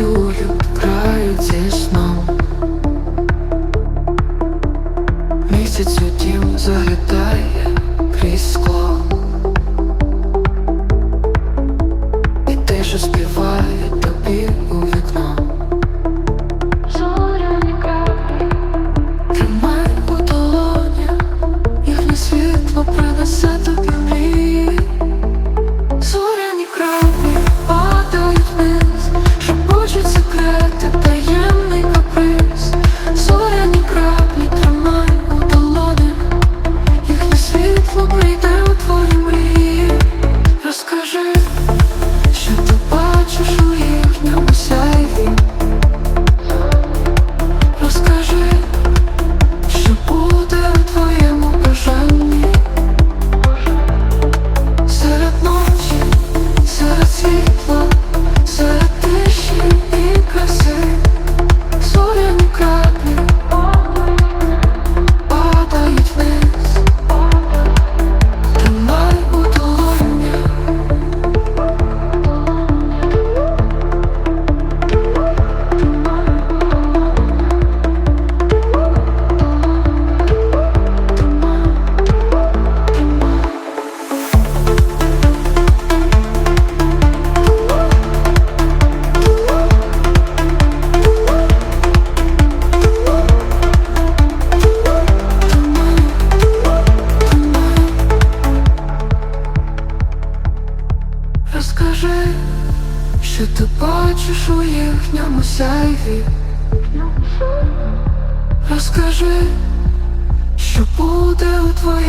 працюю, Місяць у дім заглядає крізь скло. Зоряну скажи, що ти бачиш у їхньому сяйві. Розкажи, що буде у твоїй